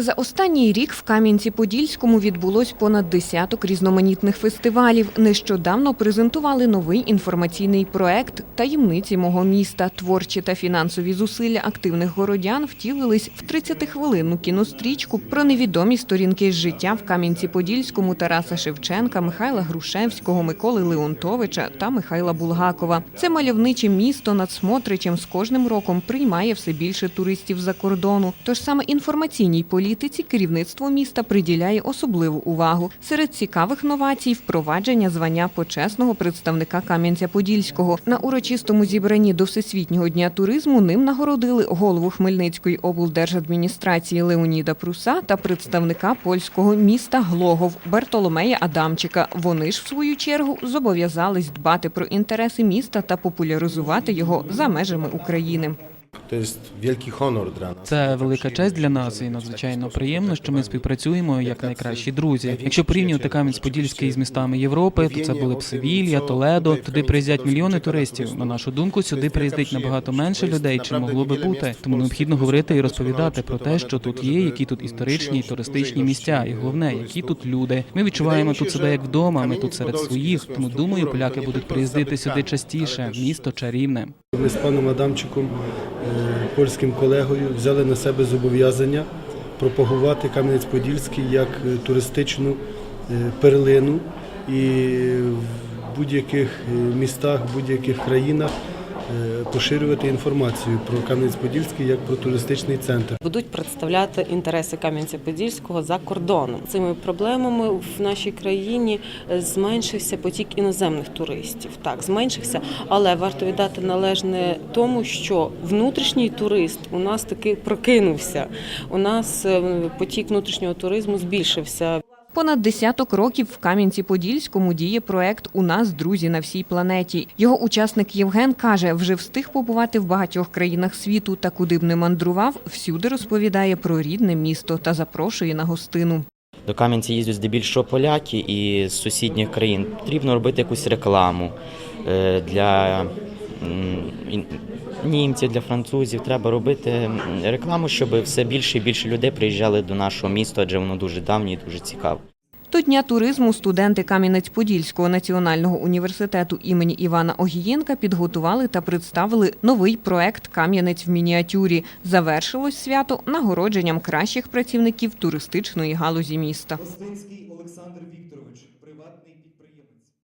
За останній рік в Кам'янці-Подільському відбулось понад десяток різноманітних фестивалів. Нещодавно презентували новий інформаційний проект Таємниці мого міста. Творчі та фінансові зусилля активних городян втілились в 30-хвилинну кінострічку про невідомі сторінки життя в Кам'янці-Подільському Тараса Шевченка, Михайла Грушевського, Миколи Леонтовича та Михайла Булгакова. Це мальовниче місто над Смотричем з кожним роком приймає все більше туристів за кордону. Тож саме інформаційній політиці керівництво міста приділяє особливу увагу. Серед цікавих новацій впровадження звання почесного представника Кам'янця-Подільського. На урочистому зібранні до Всесвітнього дня туризму ним нагородили голову Хмельницької облдержадміністрації Леоніда Пруса та представника польського міста Глогов Бертоломея Адамчика. Вони ж в свою чергу зобов'язались дбати про інтереси міста та популяризувати його за межами України. Це велика честь для нас і надзвичайно приємно, що ми співпрацюємо як найкращі друзі. Якщо порівнювати Кам'янець-Подільський з містами Європи, то це були б Севілья, Толедо. Туди приїздять мільйони туристів. На нашу думку, сюди приїздить набагато менше людей, чим могло би бути. Тому необхідно говорити і розповідати про те, що тут є, які тут історичні і туристичні місця, і головне, які тут люди. Ми відчуваємо тут себе як вдома. Ми тут серед своїх. Тому думаю, поляки будуть приїздити сюди частіше. Місто чарівне. Ми з паном Адамчиком, е, польським колегою, взяли на себе зобов'язання пропагувати Кам'янець-Подільський як е, туристичну е, перлину. І в будь-яких містах, в будь-яких країнах е, поширювати інформацію про Кам'янець-Подільський як про туристичний центр. будуть представляти інтереси Кам'янця-Подільського за кордоном. Цими проблемами в нашій країні е, зменшився потік іноземних туристів. Так, зменшився, але варто віддати належне тому, що внутрішній турист у нас таки прокинувся. У нас е, потік внутрішнього туризму збільшився. Понад десяток років в Кам'янці-Подільському діє проект У нас друзі на всій планеті. Його учасник Євген каже, вже встиг побувати в багатьох країнах світу та куди б не мандрував, всюди розповідає про рідне місто та запрошує на гостину. До Кам'янця їздять здебільшого поляки і з сусідніх країн. Потрібно робити якусь рекламу е, для німців, для французів. Треба робити рекламу, щоб все більше і більше людей приїжджали до нашого міста, адже воно дуже давнє і дуже цікаве. До Дня туризму студенти Кам'янець-Подільського національного університету імені Івана Огієнка підготували та представили новий проект Кам'янець в мініатюрі. Завершилось свято нагородженням кращих працівників туристичної галузі міста.